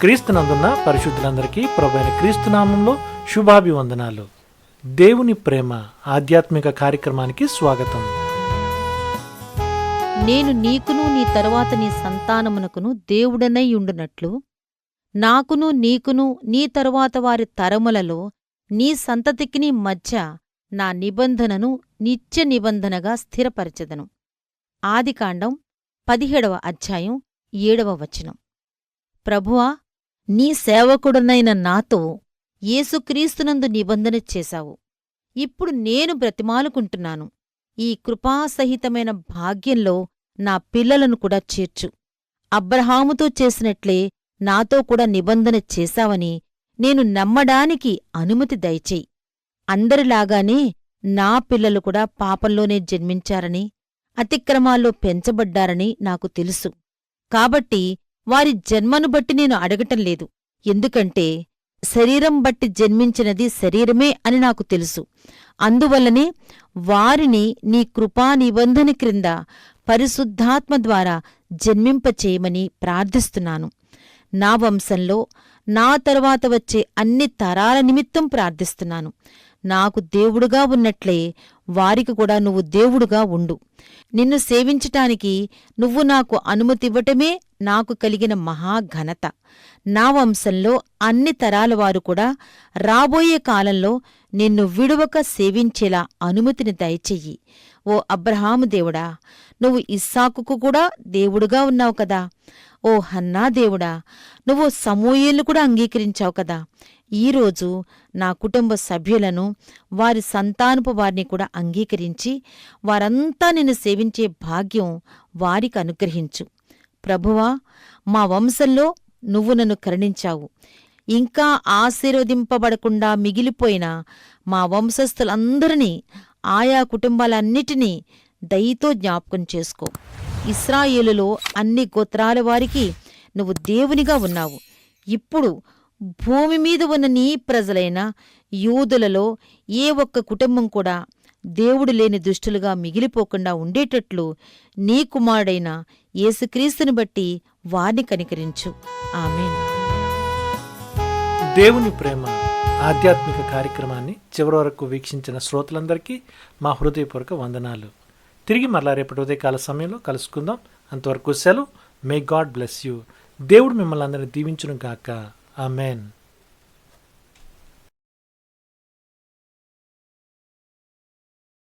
క్రీస్తునందున్న పరిశుద్ధులందరికీ ప్రభైన క్రీస్తునామంలో శుభాభివందనాలు. దేవుని ప్రేమ ఆధ్యాత్మిక కార్యక్రమానికి స్వాగతం. నేను నీకును నీ తరువాత నీ సంతానమునకును దేవుడనై ఉండునట్లు నాకును నీకును నీ తరువాత వారి తరములలో నీ సంతతికిని మధ్య నా నిబంధనను నిత్య నిబంధనగా స్థిరపరచదను. ఆదికాండం పదిహేడవ అధ్యాయం ఏడవ వచనం. ప్రభువా నీ సేవకుడనైన నాతో యేసుక్రీస్తునందు నిబంధన చేశావు. ఇప్పుడు నేను బ్రతిమాలుకుంటున్నాను. ఈ కృపాసహితమైన భాగ్యంలో నా పిల్లలను కూడా చేర్చు. అబ్రహాముతో చేసినట్లే నాతో కూడా నిబంధన చేశావని నేను నమ్మడానికి అనుమతి దయచేయి. అందరిలాగానే నా పిల్లలు కూడా పాపంలోనే జన్మించారని అతిక్రమాల్లో పెంచబడ్డారని నాకు తెలుసు. కాబట్టి వారి జన్మను బట్టి నేను అడగటం లేదు. ఎందుకంటే శరీరం బట్టి జన్మించినది శరీరమే అని నాకు తెలుసు. అందువల్లనే వారిని నీ కృపా నిబంధన క్రింద పరిశుద్ధాత్మ ద్వారా జన్మింపచేయమని ప్రార్థిస్తున్నాను. నా వంశంలో నా తరువాత వచ్చే అన్ని తరాల నిమిత్తం ప్రార్థిస్తున్నాను. నాకు దేవుడుగా ఉన్నట్లే వారికి కూడా నువ్వు దేవుడుగా ఉండు. నిన్ను సేవించటానికి నువ్వు నాకు అనుమతివ్వటమే నాకు కలిగిన మహాఘనత. నా వంశంలో అన్ని తరాల వారు కూడా రాబోయే కాలంలో నిన్ను విడువక సేవించేలా అనుమతిని దయచెయ్యి. ఓ అబ్రహాము దేవుడా నువ్వు ఇస్సాకుకు కూడా దేవుడుగా ఉన్నావు కదా. ఓ హన్నా దేవుడా నువ్వు సమూయేలు కూడా అంగీకరించావు కదా. ఈరోజు నా కుటుంబ సభ్యులను వారి సంతానపు వారిని కూడా అంగీకరించి వారంతా నిన్ను సేవించే భాగ్యం వారికి అనుగ్రహించు. ప్రభువా మా వంశంలో నువ్వు నన్ను కరుణించావు. ఇంకా ఆశీర్వదింపబడకుండా మిగిలిపోయిన మా వంశస్థులందరినీ ఆయా కుటుంబాలన్నిటినీ దయతో జ్ఞాపకం చేసుకో. ఇస్రాయేలులో అన్ని గోత్రాల వారికి నువ్వు దేవునిగా ఉన్నావు. ఇప్పుడు భూమి మీద ఉన్న నీ ప్రజలైన యూదులలో ఏ ఒక్క కుటుంబం కూడా దేవుడు లేని దుష్టులుగా మిగిలిపోకుండా ఉండేటట్లు నీ కుమారుడైన యేసుక్రీస్తుని బట్టి వారిని కనికరించు. ఆమె దేవుని ప్రేమ ఆధ్యాత్మిక కార్యక్రమాన్ని చివరి వరకు వీక్షించిన శ్రోతలందరికీ మా హృదయపూర్వక వందనాలు. తిరిగి మరలా రేపటి ఉదయకాల సమయంలో కలుసుకుందాం. అంతవరకు సెలవు. మే గాడ్ బ్లెస్ యూ దేవుడు మిమ్మల్ని అందరినీ దీవించును గాక. ఆమెన్